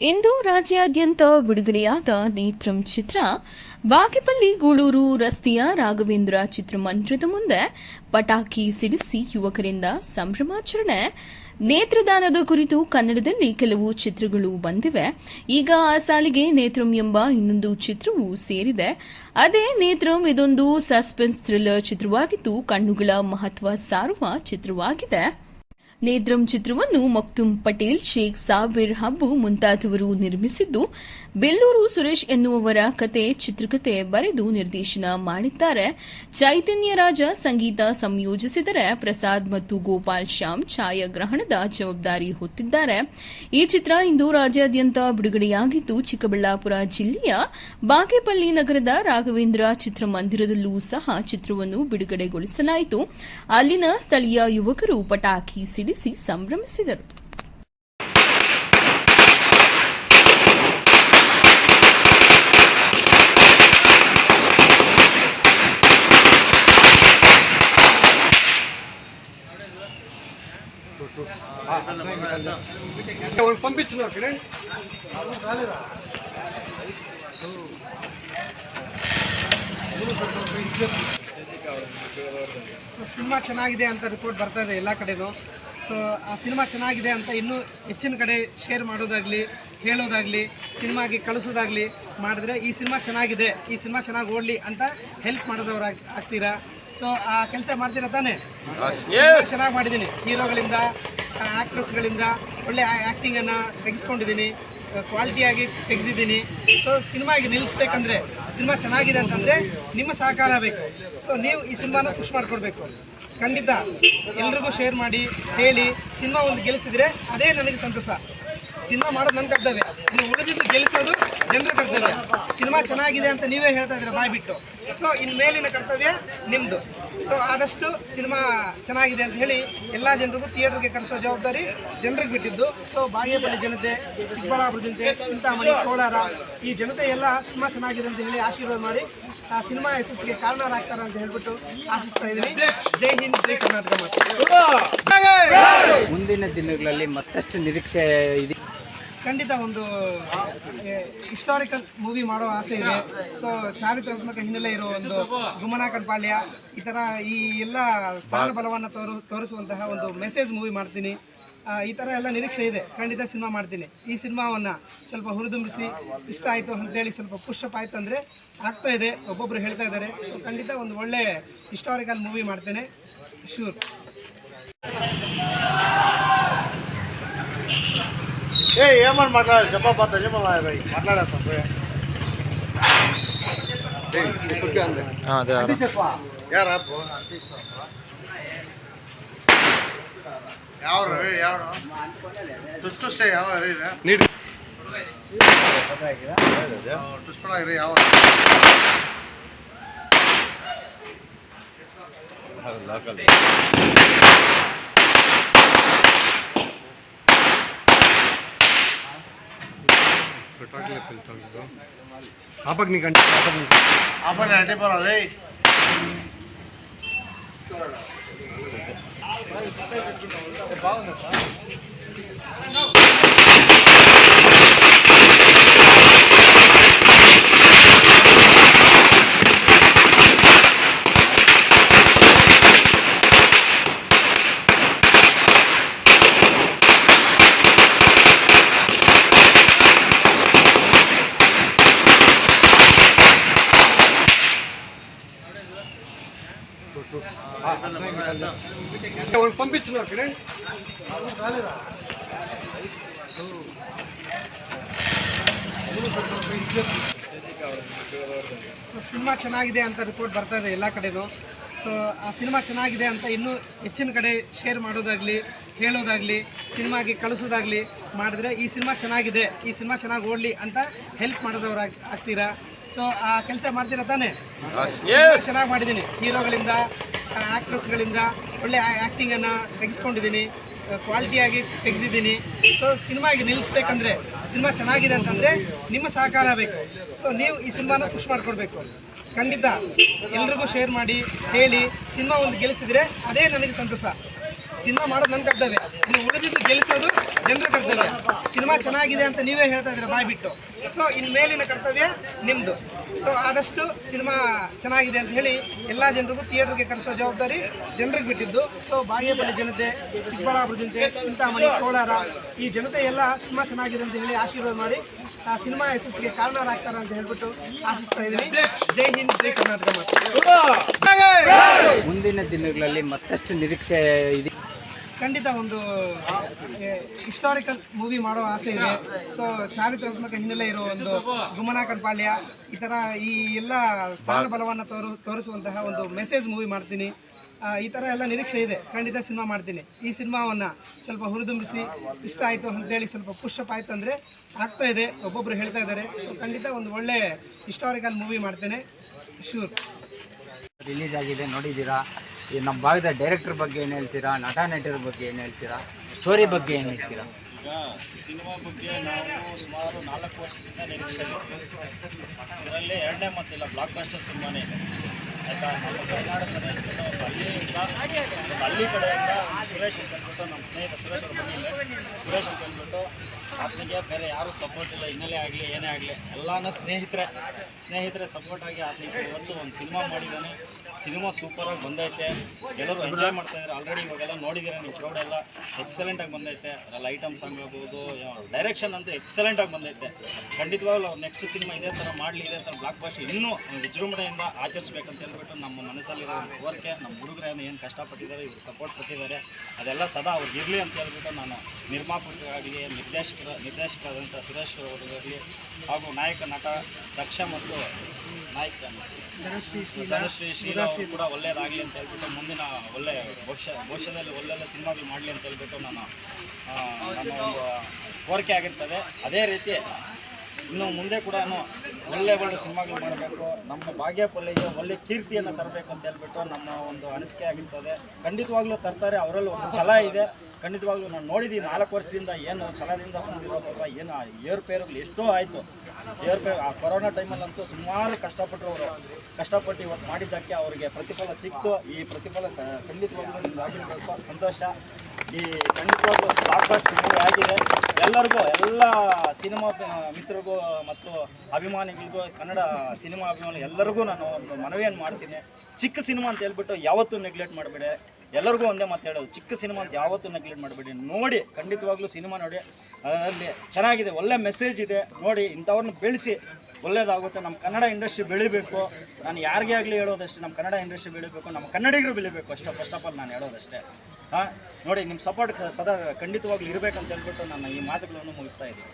ಇಂದು ರಾಜ್ಯಾದ್ಯಂತ ಬಿಡುಗಡೆಯಾದ ನೇತ್ರಂ ಚಿತ್ರ, ಬಾಗೇಪಲ್ಲಿ ಗೂಳೂರು ರಸ್ತೆಯ ರಾಘವೇಂದ್ರ ಚಿತ್ರಮಂದಿರದ ಮುಂದೆ ಪಟಾಕಿ ಸಿಡಿಸಿ ಯುವಕರಿಂದ ಸಂಭ್ರಮಾಚರಣೆ. ನೇತ್ರದಾನದ ಕುರಿತು ಕನ್ನಡದಲ್ಲಿ ಕೆಲವು ಚಿತ್ರಗಳು ಬಂದಿವೆ. ಈಗ ಆ ಸಾಲಿಗೆ ನೇತ್ರಂ ಎಂಬ ಇನ್ನೊಂದು ಚಿತ್ರವೂ ಸೇರಿದೆ. ಅದೇ ನೇತ್ರಂ ಇದೊಂದು ಸಸ್ಪೆನ್ಸ್ ಥ್ರಿಲ್ಲರ್ ಚಿತ್ರವಾಗಿದ್ದು ಕಣ್ಣುಗಳ ಮಹತ್ವ ಸಾರುವ ಚಿತ್ರವಾಗಿದೆ. ನೇತ್ರಂ ಚಿತ್ರವನ್ನು ಮಕ್ತುಮ್ ಪಟೇಲ್, ಶೇಖ್ ಸಾಬಿರ್ ಹಬ್ಬು ಮುಂತಾದವರು ನಿರ್ಮಿಸಿದ್ದು, ಬೆಲ್ಲೂರು ಸುರೇಶ್ ಎನ್ನುವವರ ಕತೆ, ಚಿತ್ರಕತೆ ಬರೆದು ನಿರ್ದೇಶನ ಮಾಡಿದ್ದಾರೆ. ಚೈತನ್ಯ ರಾಜ ಸಂಗೀತ ಸಂಯೋಜಿಸಿದರೆ ಪ್ರಸಾದ್ ಮತ್ತು ಗೋಪಾಲ್ ಶ್ಯಾಮ್ ಛಾಯಾಗ್ರಹಣದ ಜವಾಬ್ದಾರಿ ಹೊತ್ತಿದ್ದಾರೆ. ಈ ಚಿತ್ರ ಇಂದು ರಾಜ್ಯಾದ್ಯಂತ ಬಿಡುಗಡೆಯಾಗಿದ್ದು, ಚಿಕ್ಕಬಳ್ಳಾಪುರ ಜಿಲ್ಲೆಯ ಬಾಗೇಪಲ್ಲಿ ನಗರದ ರಾಘವೇಂದ್ರ ಚಿತ್ರಮಂದಿರದಲ್ಲೂ ಸಹ ಚಿತ್ರವನ್ನು ಬಿಡುಗಡೆಗೊಳಿಸಲಾಯಿತು. ಅಲ್ಲಿನ ಸ್ಥಳೀಯ ಯುವಕರು ಪಟಾಕಿ ಸಿಡಿಸಿ ಸಂಭ್ರಮಿಸಿದರು. ಸಿನಿಮಾ ಚೆನ್ನಾಗಿದೆ ಅಂತ ರಿಪೋರ್ಟ್ ಬರ್ತಾ ಇದೆ ಎಲ್ಲ ಕಡೆನೂ. ಸೊ ಆ ಸಿನಿಮಾ ಚೆನ್ನಾಗಿದೆ ಅಂತ ಇನ್ನೂ ಹೆಚ್ಚಿನ ಕಡೆ ಶೇರ್ ಮಾಡೋದಾಗಲಿ ಹೇಳೋದಾಗಲಿ ಸಿನಿಮಾಗೆ ಕಳಿಸೋದಾಗಲಿ ಮಾಡಿದ್ರೆ ಈ ಸಿನಿಮಾ ಚೆನ್ನಾಗಿದೆ ಈ ಸಿನಿಮಾ ಚೆನ್ನಾಗಿ ಓಡಲಿ ಅಂತ ಹೆಲ್ಪ್ ಮಾಡೋದವ್ರು ಆಗ್- ಆಗ್ತೀರಾ? ಸೊ ಆ ಕೆಲಸ ಮಾಡ್ತೀರಾ ತಾನೇ? ಚೆನ್ನಾಗಿ ಮಾಡಿದ್ದೀನಿ ಹೀರೋಗಳಿಂದ ಆ್ಯಕ್ಟ್ರೆಸ್ಗಳಿಂದ ಒಳ್ಳೆ ಆ್ಯಕ್ಟಿಂಗನ್ನು ತೆಗೆಸ್ಕೊಂಡಿದ್ದೀನಿ ಕ್ವಾಲಿಟಿಯಾಗಿ ತೆಗೆದಿದ್ದೀನಿ ಸೊ ಸಿನಿಮಾಗೆ ನಿಲ್ಲಿಸ್ಬೇಕಂದ್ರೆ ಸಿನಿಮಾ ಚೆನ್ನಾಗಿದೆ ಅಂತಂದರೆ ನಿಮ್ಮ ಸಹಕಾರ ಬೇಕು. ಸೊ ನೀವು ಈ ಸಿನಿಮಾನ ಖುಷಿ ಮಾಡಿಕೊಡ್ಬೇಕು. ಖಂಡಿತ ಎಲ್ರಿಗೂ ಶೇರ್ ಮಾಡಿ, ಹೇಳಿ, ಸಿನಿಮಾ ಒಂದು ಗೆಲ್ಲಿಸಿದ್ರೆ ಅದೇ ನನಗೆ ಸಂತಸ. ಸಿನಿಮಾ ಮಾಡೋದು ನನ್ನ ಕರ್ತವ್ಯ. ನೀವು ಉಳಿದಿದ್ದು ಗೆಲ್ಲಿಸೋದು ಜನರ ಕರ್ತವ್ಯ. ಸಿನಿಮಾ ಚೆನ್ನಾಗಿದೆ ಅಂತ ನೀವೇ ಹೇಳ್ತಾ ಇದ್ದೀರಾ ಬಾಯ್ ಬಿಟ್ಟು. ಸೊ ಇನ್ನು ಮೇಲಿನ ಕರ್ತವ್ಯ ನಿಮ್ಮದು ಸೊ ಆದಷ್ಟು ಸಿನಿಮಾ ಚೆನ್ನಾಗಿದೆ ಅಂತ ಹೇಳಿ ಎಲ್ಲ ಜನರಿಗೂ ಥಿಯೇಟರ್ಗೆ ಕರೆಸೋ ಜವಾಬ್ದಾರಿ ಜನರಿಗೆ ಬಿಟ್ಟಿದ್ದು. ಸೊ ಬಾಗೇಪಲ್ಲಿ ಜನತೆ, ಚಿಕ್ಕಬಳ್ಳಾಪುರ ಜನತೆ, ಚಿಂತಾಮಣಿ, ಕೋಲಾರ ಈ ಜನತೆ ಎಲ್ಲ ಸಿನಿಮಾ ಚೆನ್ನಾಗಿದೆ ಅಂತ ಹೇಳಿ ಆಶೀರ್ವಾದ ಮಾಡಿ ಸಿನಿಮಾ ಯಶಸ್ಸಿಗೆ ಕಾರಣರಾಗ್ತಾರೆ ಅಂತ ಹೇಳ್ಬಿಟ್ಟು ಆಶಿಸ್ತಾ ಇದ್ದೀನಿ. ಜೈ ಹಿಂದ್ ಜೈ ಕರ್ನಾಟಕ ಮಾತು. ಮುಂದಿನ ದಿನಗಳಲ್ಲಿ ಮತ್ತಷ್ಟು ನಿರೀಕ್ಷೆ ಇದೆ. ಖಂಡಿತ ಒಂದು ಹಿಸ್ಟಾರಿಕಲ್ ಮೂವಿ ಮಾಡೋ ಆಸೆ ಇದೆ. ಸೊ ಚಾರಿತ್ರಾತ್ಮಕ ಹಿನ್ನೆಲೆ ಇರೋ ಒಂದು ಗುಮನಾಕನ್ ಪಾಳ್ಯ ಈ ಥರ ಈ ಎಲ್ಲ ಸ್ಥಾನ ಬಲವನ್ನು ತೋರು ತೋರಿಸುವಂತಹ ಒಂದು ಮೆಸೇಜ್ ಮೂವಿ ಮಾಡ್ತೀನಿ. ಆ, ಈ ಥರ ಎಲ್ಲ ನಿರೀಕ್ಷೆ ಇದೆ. ಖಂಡಿತ ಸಿನಿಮಾ ಮಾಡ್ತೀನಿ. ಈ ಸಿನಿಮಾವನ್ನು ಸ್ವಲ್ಪ ಹುರಿದುಂಬಿಸಿ ಇಷ್ಟ ಆಯಿತು ಅಂತೇಳಿ ಸ್ವಲ್ಪ ಪುಶ್ ಅಪ್ ಆಯ್ತು ಅಂದರೆ ಆಗ್ತಾ ಇದೆ. ಒಬ್ಬೊಬ್ಬರು ಹೇಳ್ತಾ ಇದ್ದಾರೆ. ಸೊ ಖಂಡಿತ ಒಂದು ಒಳ್ಳೆ ಹಿಸ್ಟಾರಿಕಲ್ ಮೂವಿ ಮಾಡ್ತೇನೆ. ಶೂರ್ ಏ ಏಮನ್ ಮಾತಾಡ ಜಮ್ಮ ಯಾರಪ್ಪ? ಯಾವ್ರು ಯಾವ್ರು ಟುಸ್ ಟುಸ್ ಯಾವ ನೀಡಿ ಟುಸ್ ಪಡಾಗ್ರಿ ಯಾವ ಆಪಕ್ ನೀ ಕಂಡು ಆಪಕ್ ನೀ ಆಪಣ ಅಡ್ಡಿ ಬರೋ ರೇ 可以，可以，可以。ಒಂದು ಪಂಪಿಚ್ಚು ನೋಡ್ತೀನಿ ಸೊ ಸಿನಿಮಾ ಚೆನ್ನಾಗಿದೆ ಅಂತ ರಿಪೋರ್ಟ್ ಬರ್ತಾ ಇದೆ ಎಲ್ಲ ಕಡೆನೂ. ಸೊ ಆ ಸಿನಿಮಾ ಚೆನ್ನಾಗಿದೆ ಅಂತ ಇನ್ನೂ ಹೆಚ್ಚಿನ ಕಡೆ ಶೇರ್ ಮಾಡೋದಾಗಲಿ, ಹೇಳೋದಾಗಲಿ ಸಿನಿಮಾಗೆ ಕಳಿಸೋದಾಗಲಿ ಮಾಡಿದ್ರೆ ಈ ಸಿನಿಮಾ ಚೆನ್ನಾಗಿದೆ, ಈ ಸಿನಿಮಾ ಚೆನ್ನಾಗಿ ಓಡಲಿ ಅಂತ ಹೆಲ್ಪ್ ಮಾಡೋದವ್ರು ಆಗ್ತೀರಾ? ಸೊ ಆ ಕೆಲಸ ಮಾಡ್ತೀರಾ ತಾನೇ? ಚೆನ್ನಾಗಿ ಮಾಡಿದ್ದೀನಿ ಹೀರೋಗಳಿಂದ ಆ್ಯಕ್ಟ್ರೆಸ್ಗಳಿಂದ ಒಳ್ಳೆ ಆ್ಯಕ್ಟಿಂಗನ್ನು ತೆಗೆಸ್ಕೊಂಡಿದ್ದೀನಿ ಕ್ವಾಲಿಟಿಯಾಗಿ ತೆಗೆದಿದ್ದೀನಿ ಸೊ ಸಿನಿಮಾಗೆ ನಿಲ್ಲಿಸ್ಬೇಕಂದ್ರೆ ಸಿನಿಮಾ ಚೆನ್ನಾಗಿದೆ ಅಂತಂದರೆ ನಿಮ್ಮ ಸಹಕಾರ ಬೇಕು. ಸೊ ನೀವು ಈ ಸಿನಿಮಾನ ಖುಷಿ ಮಾಡಿಕೊಡ್ಬೇಕು. ಖಂಡಿತ ಎಲ್ರಿಗೂ ಶೇರ್ ಮಾಡಿ ಹೇಳಿ ಸಿನಿಮಾ ಒಂದು ಗೆಲ್ಲಿಸಿದರೆ ಅದೇ ನನಗೆ ಸಂತಸ. ಸಿನಿಮಾ ಮಾಡೋದು ನನ್ನ ಕರ್ತವ್ಯ. ಇನ್ನು ಉಳಿದಿದ್ದು ಗೆಲ್ಲಿಸೋದು ಜನರ ಕರ್ತವ್ಯ. ಸಿನಿಮಾ ಚೆನ್ನಾಗಿದೆ ಅಂತ ನೀವೇ ಹೇಳ್ತಾ ಇದ್ದೀರಾ ಬಾಯ್ ಬಿಟ್ಟು ಸೊ ಇನ್ನು ಮೇಲಿನ ಕರ್ತವ್ಯ ನಿಮ್ಮದು ಸೊ ಆದಷ್ಟು ಸಿನಿಮಾ ಚೆನ್ನಾಗಿದೆ ಅಂತ ಹೇಳಿ ಎಲ್ಲ ಜನರಿಗೂ ಥಿಯೇಟ್ರಿಗೆ ಕರೆಸೋ ಜವಾಬ್ದಾರಿ ಜನರಿಗೆ ಬಿಟ್ಟಿದ್ದು. ಸೊ ಬಾಗೇಪಲ್ಲಿ ಜನತೆ ಚಿಕ್ಕಬಳ್ಳಾಪುರ ಜನತೆ ಚಿಂತಾಮಣಿ ಕೋಲಾರ ಈ ಜನತೆ ಎಲ್ಲ ಸಿನಿಮಾ ಚೆನ್ನಾಗಿದೆ ಅಂತ ಹೇಳಿ ಆಶೀರ್ವಾದ ಮಾಡಿ ಆ ಸಿನಿಮಾ ಯಶಸ್ಸಿಗೆ ಕಾರಣರಾಗ್ತಾರೆ ಅಂತ ಹೇಳ್ಬಿಟ್ಟು ಆಶಿಸ್ತಾ ಇದ್ದೀನಿ. ಜೈ ಹಿಂದ್ ಜೈ ಕರ್ನಾಟಕ ಮುಂದಿನ ದಿನಗಳಲ್ಲಿ ಮತ್ತಷ್ಟು ನಿರೀಕ್ಷೆ ಇದೆ. ಖಂಡಿತ ಒಂದು ಹಿಸ್ಟಾರಿಕಲ್ ಮೂವಿ ಮಾಡೋ ಆಸೆ ಇದೆ. ಸೊ ಚಾರಿತ್ರಾತ್ಮಕ ಹಿನ್ನೆಲೆ ಇರೋ ಒಂದು ಗುಮನಾಕರ್ ಪಾಳ್ಯ, ಈ ಥರ ಈ ಎಲ್ಲ ಸ್ಥಾನ ಬಲವನ್ನು ತೋರು, ತೋರಿಸುವಂತಹ ಒಂದು ಮೆಸೇಜ್ ಮೂವಿ ಮಾಡ್ತೀನಿ. ಈ ಥರ ಎಲ್ಲ ನಿರೀಕ್ಷೆ ಇದೆ. ಖಂಡಿತ ಸಿನಿಮಾ ಮಾಡ್ತೀನಿ. ಈ ಸಿನಿಮಾವನ್ನು ಸ್ವಲ್ಪ ಹುರಿದುಂಬಿಸಿ, ಇಷ್ಟ ಆಯಿತು ಅಂತೇಳಿ ಸ್ವಲ್ಪ ಪುಷಪ್ ಆಯಿತು ಅಂದರೆ ಆಗ್ತಾ ಇದೆ. ಒಬ್ಬೊಬ್ಬರು ಹೇಳ್ತಾ ಇದ್ದಾರೆ. ಸೊ ಖಂಡಿತ ಒಂದು ಒಳ್ಳೆ ಹಿಸ್ಟಾರಿಕಲ್ ಮೂವಿ ಮಾಡ್ತೇನೆ. ಶೂರ್ ರಿಲೀಸ್ ಆಗಿದೆ, ನೋಡಿದ್ದೀರಾ? ಈ ನಮ್ಮ ಭಾಗದ ಡೈರೆಕ್ಟರ್ ಬಗ್ಗೆ ಏನು ಹೇಳ್ತೀರಾ, ನಟ ನಟರ ಬಗ್ಗೆ ಏನು ಹೇಳ್ತೀರಾ ಸ್ಟೋರಿ ಬಗ್ಗೆ ಏನು ಹೇಳ್ತೀರಾ? ಸಿನಿಮಾ ಬಗ್ಗೆ ನಾವು ಸುಮಾರು ನಾಲ್ಕು ವರ್ಷದಿಂದ ನಿರೀಕ್ಷೆ ಇದರಲ್ಲಿ ಎರಡನೇ ಮತ್ತಿಲ್ಲ ಬ್ಲಾಕ್ ಬಸ್ಟರ್ ಸಿನಿಮಾನೇ ಇದೆ. ಆಯಿತಾ? ನಮ್ಮ ಕರ್ನಾಟಕ ಪ್ರದೇಶದಲ್ಲಿ ಒಂದು ಹಳ್ಳಿಯಿಂದ ಒಂದು ಹಳ್ಳಿ ಕಡೆಯಿಂದ ಸುರೇಶ್ ಅಂತ ಹೇಳ್ಬಿಟ್ಟು ನಮ್ಮ ಸ್ನೇಹಿತ ಸುರೇಶ್ ಅವ್ರು ಬಂದಿಲ್ಲ ಸುರೇಶ್ ಅಂತ ಹೇಳ್ಬಿಟ್ಟು ಆತನಿಗೆ ಬೇರೆ ಯಾರೂ ಸಪೋರ್ಟ್ ಇಲ್ಲ ಹಿನ್ನೆಲೆ ಆಗಲಿ, ಏನೇ ಆಗಲಿ, ಎಲ್ಲಾನ ಸ್ನೇಹಿತರೆ. ಸ್ನೇಹಿತರೆ ಸಪೋರ್ಟ್ ಆಗಿ ಆತನಿಗೆ ಇವತ್ತು ಒಂದು ಸಿನಿಮಾ ಮಾಡಿದ್ದಾನೆ. ಸಿನಿಮಾ ಸೂಪರಾಗಿ ಬಂದೈತೆ. ಎಲ್ಲರೂ ಎಂಜಾಯ್ ಮಾಡ್ತಾ ಇದ್ದಾರೆ ಆಲ್ರೆಡಿ ಇವಾಗೆಲ್ಲ ನೋಡಿದ್ದೀರಾ ನೀವು ಕ್ರೌಡ್ ಎಲ್ಲ? ಎಕ್ಸಲೆಂಟಾಗಿ ಬಂದೈತೆ. ಅದ್ರಲ್ಲಿ ಐಟಮ್ಸ್ ಸಾಂಗ್ ಆಗ್ಬೋದು ಡೈರೆಕ್ಷನ್ ಅಂತೂ ಎಕ್ಸಲೆಂಟಾಗಿ ಬಂದೈತೆ. ಖಂಡಿತವಾಗ್ಲೂ ಅವ್ರು ನೆಕ್ಸ್ಟ್ ಸಿನಿಮಾ ಇದೇ ಥರ ಮಾಡಲಿ ಇದೇ ಥರ ಬ್ಲಾಕ್ ಬಾಸ್ಟ್ ಇನ್ನೂ ವಿಜೃಂಭಣೆಯಿಂದ ಆಚರಿಸ್ಬೇಕಂತ ಹೇಳ್ಬಿಟ್ಟು ನಮ್ಮ ಮನಸ್ಸಲ್ಲಿರೋ ಕೋರಿಕೆ ನಮ್ಮ ಹುಡುಗರೇನು ಏನು ಕಷ್ಟಪಟ್ಟಿದ್ದಾರೆ ಇವ್ರು ಸಪೋರ್ಟ್ ಕೊಟ್ಟಿದ್ದಾರೆ. ಅದೆಲ್ಲ ಸದಾ ಅವ್ರಿಗೆ ಇರಲಿ ಅಂತ ಹೇಳ್ಬಿಟ್ಟು ನಾನು ನಿರ್ಮಾಪಕರಾಗಲಿ ನಿರ್ದೇಶಕರ ನಿರ್ದೇಶಕರಾದಂಥ ಸುರೇಶ್ ಅವರಿಗಾಗಲಿ ಹಾಗೂ ನಾಯಕ ನಟ ದಕ್ಷ ಮತ್ತು ಧನಶ್ರೀ ಶ್ರೀರಾಮ್ ಅವರು ಕೂಡ ಒಳ್ಳೆಯದಾಗಲಿ ಅಂತ ಹೇಳ್ಬಿಟ್ಟು ಮುಂದಿನ ಒಳ್ಳೆ ಭವಿಷ್ಯ ಭವಿಷ್ಯದಲ್ಲಿ ಒಳ್ಳೊಳ್ಳೆ ಸಿನಿಮಾಗಳು ಮಾಡಲಿ ಅಂತ ಹೇಳ್ಬಿಟ್ಟು ನಾನು ನನ್ನ ಒಂದು ಕೋರಿಕೆ ಆಗಿರ್ತದೆ. ಅದೇ ರೀತಿ ಇನ್ನು ಮುಂದೆ ಕೂಡ ಒಳ್ಳೆ ಒಳ್ಳೆ ಸಿನಿಮಾಗಳು ಮಾಡಬೇಕು. ನಮ್ಮ ಭಾಗ್ಯಪಲ್ಲಿಗೆ ಒಳ್ಳೆ ಕೀರ್ತಿಯನ್ನು ತರಬೇಕು ಅಂತ ಹೇಳ್ಬಿಟ್ಟು ನಮ್ಮ ಒಂದು ಅನಿಸಿಕೆ ಆಗಿರ್ತದೆ. ಖಂಡಿತವಾಗ್ಲೂ ತರ್ತಾರೆ, ಅವರಲ್ಲಿ ಒಂದು ಛಲ ಇದೆ. ಖಂಡಿತವಾಗ್ಲೂ ನಾನು ನೋಡಿದ್ದೀನಿ ನಾಲ್ಕು ವರ್ಷದಿಂದ ಏನು ಛಲದಿಂದ ಬಂದಿರೋದಲ್ಲ ಏನು ಏರುಪೇರುಗಳು ಎಷ್ಟೋ ಆಯಿತು. ಏರುಪೇರು, ಆ ಕೊರೋನಾ ಟೈಮಲ್ಲಂತೂ ಸುಮಾರು ಕಷ್ಟಪಟ್ಟರು ಅವರು ಕಷ್ಟಪಟ್ಟು ಇವತ್ತು ಮಾಡಿದ್ದಕ್ಕೆ ಅವರಿಗೆ ಪ್ರತಿಫಲ ಸಿಕ್ತು. ಈ ಪ್ರತಿಫಲ ಖಂಡಿತವಾಗ್ಲೂ ನಿಮ್ಗೆ ಆಗಿರಬೇಕು. ಸಂತೋಷ. ಈ ಖಂಡಿತವಾಗ್ಲೂ ಬಸ್ಟ್ ಮೂವಿ ಆಗಿದೆ. ಎಲ್ಲರಿಗೂ, ಎಲ್ಲ ಸಿನಿಮಾ ಮಿತ್ರರಿಗೂ ಮತ್ತು ಅಭಿಮಾನಿಗಳಿಗೂ, ಕನ್ನಡ ಸಿನಿಮಾ ಅಭಿಮಾನಿ ಎಲ್ಲರಿಗೂ ನಾನು ಒಂದು ಮನವಿಯನ್ನು ಮಾಡ್ತೀನಿ. ಚಿಕ್ಕ ಸಿನಿಮಾ ಅಂತ ಹೇಳ್ಬಿಟ್ಟು ಯಾವತ್ತೂ ನೆಗ್ಲೆಕ್ಟ್ ಮಾಡಬೇಡಿ. ಎಲ್ಲರಿಗೂ ಒಂದೇ ಮಾತು ಹೇಳೋದು, ಚಿಕ್ಕ ಸಿನಿಮಾ ಅಂತ ಯಾವತ್ತೂ ನೆಗ್ಲೆಕ್ಟ್ ಮಾಡಬೇಡಿ. ನೋಡಿ, ಖಂಡಿತವಾಗ್ಲೂ ಸಿನಿಮಾ ನೋಡಿ. ಅದರಲ್ಲಿ ಚೆನ್ನಾಗಿದೆ, ಒಳ್ಳೆ ಮೆಸೇಜ್ ಇದೆ. ನೋಡಿ, ಇಂಥವ್ರನ್ನ ಬೆಳೆಸಿ. ಒಳ್ಳೇದಾಗುತ್ತೆ. ನಮ್ಮ ಕನ್ನಡ ಇಂಡಸ್ಟ್ರಿ ಬೆಳಿಬೇಕು. ನಾನು ಯಾರಿಗೇ ಆಗಲಿ ಹೇಳೋದಷ್ಟೇ, ನಮ್ಮ ಕನ್ನಡ ಇಂಡಸ್ಟ್ರಿ ಬೆಳಿಬೇಕು. ನಮ್ಮ ಕನ್ನಡಿಗರು ಬೆಳಿಬೇಕು ಅಷ್ಟೇ ಫಸ್ಟ್ ಆಫ್ ಆಲ್ ನಾನು ಹೇಳೋದಷ್ಟೇ. ನೋಡಿ ನಿಮ್ಮ ಸಪೋರ್ಟ್ ಸದಾ ಖಂಡಿತವಾಗ್ಲೂ ಇರಬೇಕಂತ ಹೇಳ್ಬಿಟ್ಟು ನಾನು ಈ ಮಾತುಗಳನ್ನು ಮುಗಿಸ್ತಾ ಇದ್ದೀನಿ.